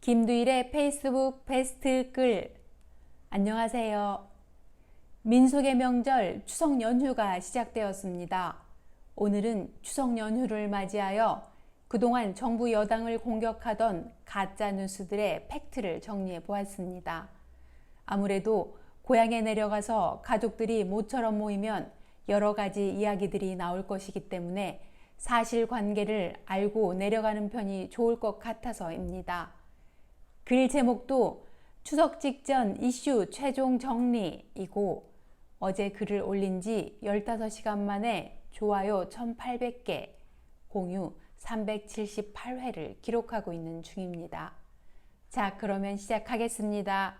김두일의 페이스북 베스트 글 안녕하세요. 민속의 명절 추석 연휴가 시작되었습니다. 오늘은 추석 연휴를 맞이하여 그동안 정부 여당을 공격하던 가짜 뉴스들의 팩트를 정리해 보았습니다. 아무래도 고향에 내려가서 가족들이 모처럼 모이면 여러 가지 이야기들이 나올 것이기 때문에 사실 관계를 알고 내려가는 편이 좋을 것 같아서입니다. 글 제목도 추석 직전 이슈 최종 정리이고 어제 글을 올린 지 15시간 만에 좋아요 1800개, 공유 378회를 기록하고 있는 중입니다. 자, 그러면 시작하겠습니다.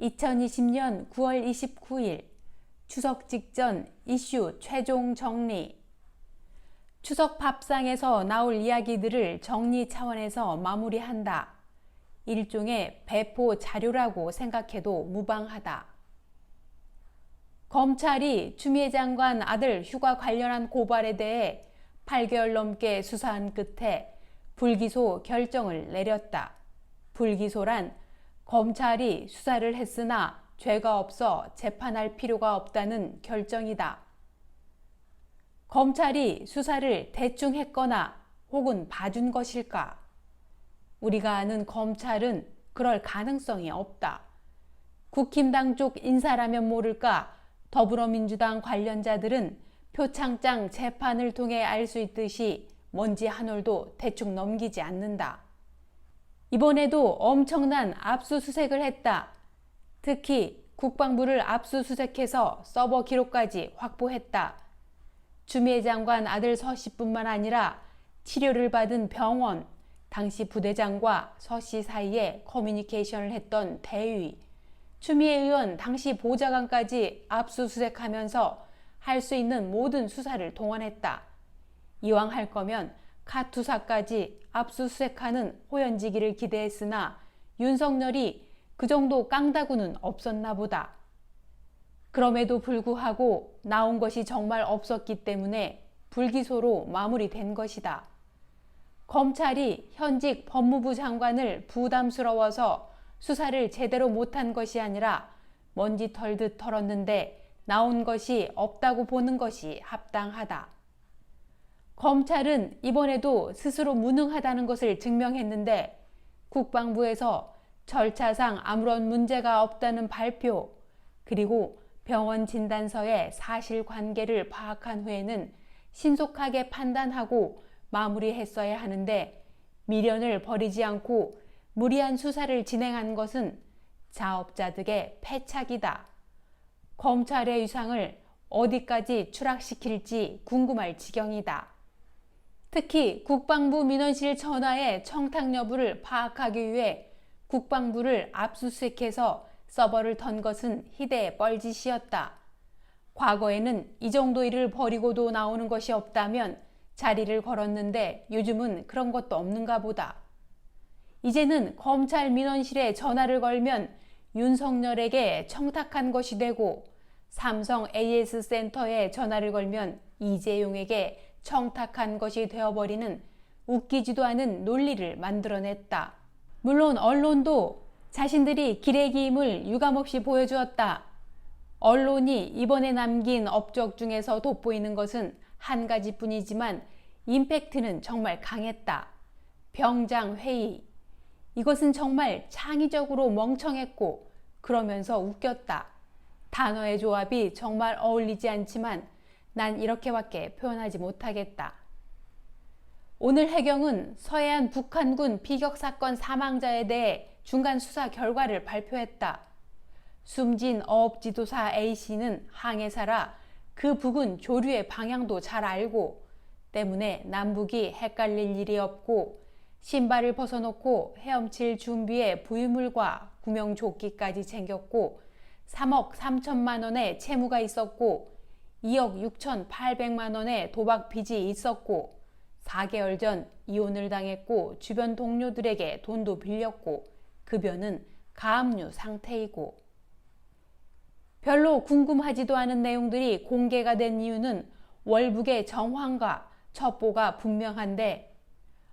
2020년 9월 29일 추석 직전 이슈 최종 정리 추석 밥상에서 나올 이야기들을 정리 차원에서 마무리한다. 일종의 배포 자료라고 생각해도 무방하다. 검찰이 추미애 장관 아들 휴가 관련한 고발에 대해 8개월 넘게 수사한 끝에 불기소 결정을 내렸다. 불기소란 검찰이 수사를 했으나 죄가 없어 재판할 필요가 없다는 결정이다. 검찰이 수사를 대충 했거나 혹은 봐준 것일까? 우리가 아는 검찰은 그럴 가능성이 없다. 국힘당 쪽 인사라면 모를까 더불어민주당 관련자들은 표창장 재판을 통해 알 수 있듯이 먼지 한 올도 대충 넘기지 않는다. 이번에도 엄청난 압수수색을 했다. 특히 국방부를 압수수색해서 서버 기록까지 확보했다. 주미애 장관 아들 서 씨뿐만 아니라 치료를 받은 병원, 당시 부대장과 서 씨 사이에 커뮤니케이션을 했던 대위, 추미애 의원 당시 보좌관까지 압수수색하면서 할 수 있는 모든 수사를 동원했다. 이왕 할 거면 카투사까지 압수수색하는 호연지기를 기대했으나 윤석열이 그 정도 깡다구는 없었나 보다. 그럼에도 불구하고 나온 것이 정말 없었기 때문에 불기소로 마무리된 것이다. 검찰이 현직 법무부 장관을 부담스러워서 수사를 제대로 못한 것이 아니라 먼지 털듯 털었는데 나온 것이 없다고 보는 것이 합당하다. 검찰은 이번에도 스스로 무능하다는 것을 증명했는데 국방부에서 절차상 아무런 문제가 없다는 발표 그리고 병원 진단서의 사실 관계를 파악한 후에는 신속하게 판단하고 마무리했어야 하는데 미련을 버리지 않고 무리한 수사를 진행한 것은 자업자득의 패착이다. 검찰의 위상을 어디까지 추락시킬지 궁금할 지경이다. 특히 국방부 민원실 전화의 청탁 여부를 파악하기 위해 국방부를 압수수색해서 서버를 턴 것은 희대의 뻘짓이었다. 과거에는 이 정도 일을 벌이고도 나오는 것이 없다면 자리를 걸었는데 요즘은 그런 것도 없는가 보다. 이제는 검찰 민원실에 전화를 걸면 윤석열에게 청탁한 것이 되고 삼성 AS 센터에 전화를 걸면 이재용에게 청탁한 것이 되어버리는 웃기지도 않은 논리를 만들어냈다. 물론 언론도 자신들이 기레기임을 유감없이 보여주었다. 언론이 이번에 남긴 업적 중에서 돋보이는 것은 한 가지 뿐이지만 임팩트는 정말 강했다. 병장 회의. 이것은 정말 창의적으로 멍청했고 그러면서 웃겼다. 단어의 조합이 정말 어울리지 않지만 난 이렇게밖에 표현하지 못하겠다. 오늘 해경은 서해안 북한군 비격 사건 사망자에 대해 중간 수사 결과를 발표했다. 숨진 어업 지도사 A씨는 항해사라 그 북은 조류의 방향도 잘 알고 때문에 남북이 헷갈릴 일이 없고 신발을 벗어놓고 헤엄칠 준비에 부유물과 구명조끼까지 챙겼고 3억 3천만 원의 채무가 있었고 2억 6천 8백만 원의 도박 빚이 있었고 4개월 전 이혼을 당했고 주변 동료들에게 돈도 빌렸고 급여는 가압류 상태이고 별로 궁금하지도 않은 내용들이 공개가 된 이유는 월북의 정황과 첩보가 분명한데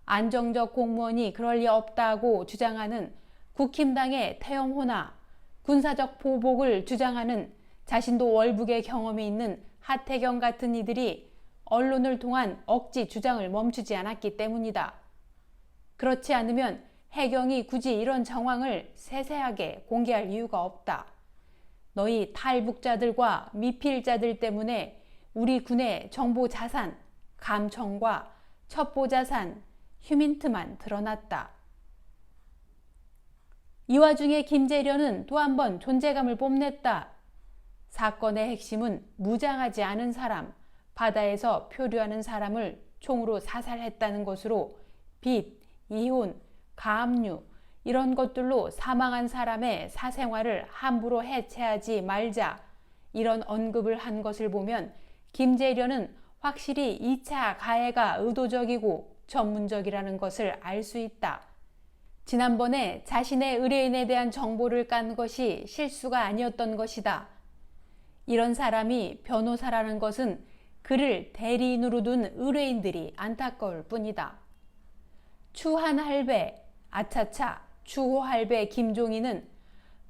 안정적 공무원이 그럴 리 없다고 주장하는 국힘당의 태영호나 군사적 보복을 주장하는 자신도 월북의 경험이 있는 하태경 같은 이들이 언론을 통한 억지 주장을 멈추지 않았기 때문이다. 그렇지 않으면 해경이 굳이 이런 정황을 세세하게 공개할 이유가 없다. 너희 탈북자들과 미필자들 때문에 우리 군의 정보 자산, 감청과 첩보 자산, 휴민트만 드러났다. 이 와중에 김재련은 또 한 번 존재감을 뽐냈다. 사건의 핵심은 무장하지 않은 사람, 바다에서 표류하는 사람을 총으로 사살했다는 것으로 빚, 이혼, 가압류 이런 것들로 사망한 사람의 사생활을 함부로 해체하지 말자 이런 언급을 한 것을 보면 김재련은 확실히 2차 가해가 의도적이고 전문적이라는 것을 알 수 있다. 지난번에 자신의 의뢰인에 대한 정보를 깐 것이 실수가 아니었던 것이다. 이런 사람이 변호사라는 것은 그를 대리인으로 둔 의뢰인들이 안타까울 뿐이다. 추한 할배, 아차차, 추호 할배 김종인은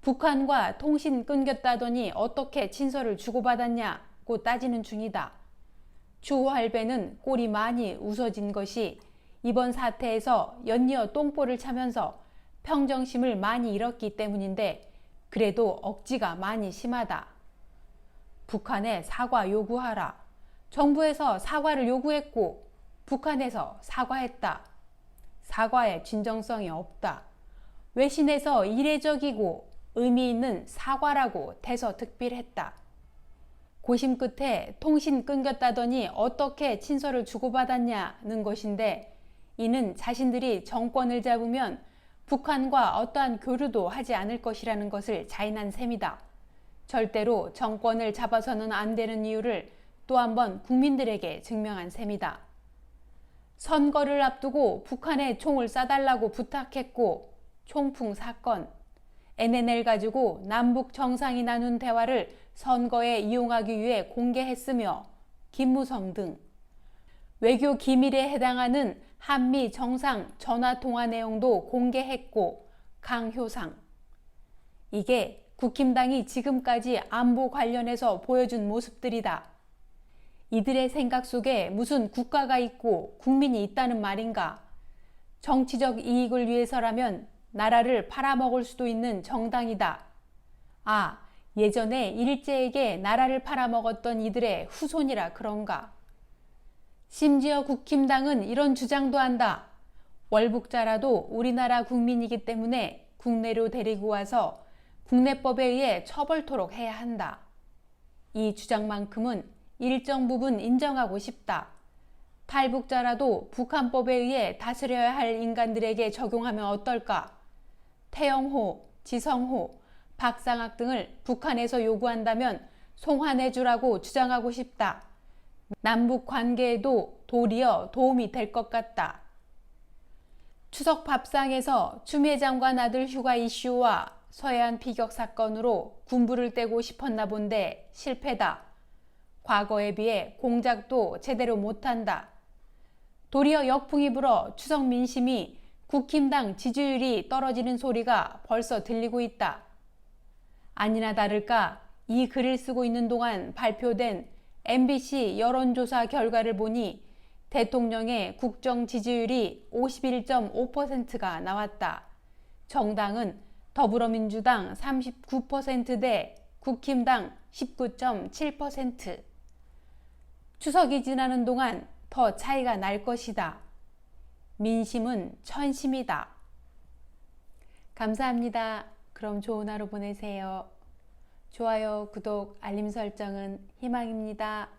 북한과 통신 끊겼다더니 어떻게 친서를 주고받았냐고 따지는 중이다. 추호 할배는 꼴이 많이 웃어진 것이 이번 사태에서 연이어 똥볼을 차면서 평정심을 많이 잃었기 때문인데 그래도 억지가 많이 심하다. 북한에 사과 요구하라. 정부에서 사과를 요구했고 북한에서 사과했다. 사과에 진정성이 없다. 외신에서 이례적이고 의미 있는 사과라고 대서특필했다. 고심 끝에 통신 끊겼다더니 어떻게 친서를 주고받았냐는 것인데 이는 자신들이 정권을 잡으면 북한과 어떠한 교류도 하지 않을 것이라는 것을 자인한 셈이다. 절대로 정권을 잡아서는 안 되는 이유를 또 한 번 국민들에게 증명한 셈이다. 선거를 앞두고 북한에 총을 쏴달라고 부탁했고 총풍 사건, NNL 가지고 남북 정상이 나눈 대화를 선거에 이용하기 위해 공개했으며 김무성 등 외교 기밀에 해당하는 한미 정상 전화 통화 내용도 공개했고 강효상 이게 국힘당이 지금까지 안보 관련해서 보여준 모습들이다. 이들의 생각 속에 무슨 국가가 있고 국민이 있다는 말인가? 정치적 이익을 위해서라면 나라를 팔아먹을 수도 있는 정당이다. 아, 예전에 일제에게 나라를 팔아먹었던 이들의 후손이라 그런가? 심지어 국힘당은 이런 주장도 한다. 월북자라도 우리나라 국민이기 때문에 국내로 데리고 와서 국내법에 의해 처벌토록 해야 한다. 이 주장만큼은 일정 부분 인정하고 싶다. 탈북자라도 북한법에 의해 다스려야 할 인간들에게 적용하면 어떨까? 태영호, 지성호, 박상학 등을 북한에서 요구한다면 송환해주라고 주장하고 싶다. 남북 관계에도 도리어 도움이 될 것 같다. 추석 밥상에서 추미애 장관 아들 휴가 이슈와 서해안 피격 사건으로 군부를 떼고 싶었나 본데 실패다. 과거에 비해 공작도 제대로 못한다. 도리어 역풍이 불어 추석 민심이 국힘당 지지율이 떨어지는 소리가 벌써 들리고 있다. 아니나 다를까 이 글을 쓰고 있는 동안 발표된 MBC 여론조사 결과를 보니 대통령의 국정 지지율이 51.5%가 나왔다. 정당은 더불어민주당 39%대 국힘당 19.7%. 추석이 지나는 동안 더 차이가 날 것이다. 민심은 천심이다. 감사합니다. 그럼 좋은 하루 보내세요. 좋아요, 구독, 알림 설정은 희망입니다.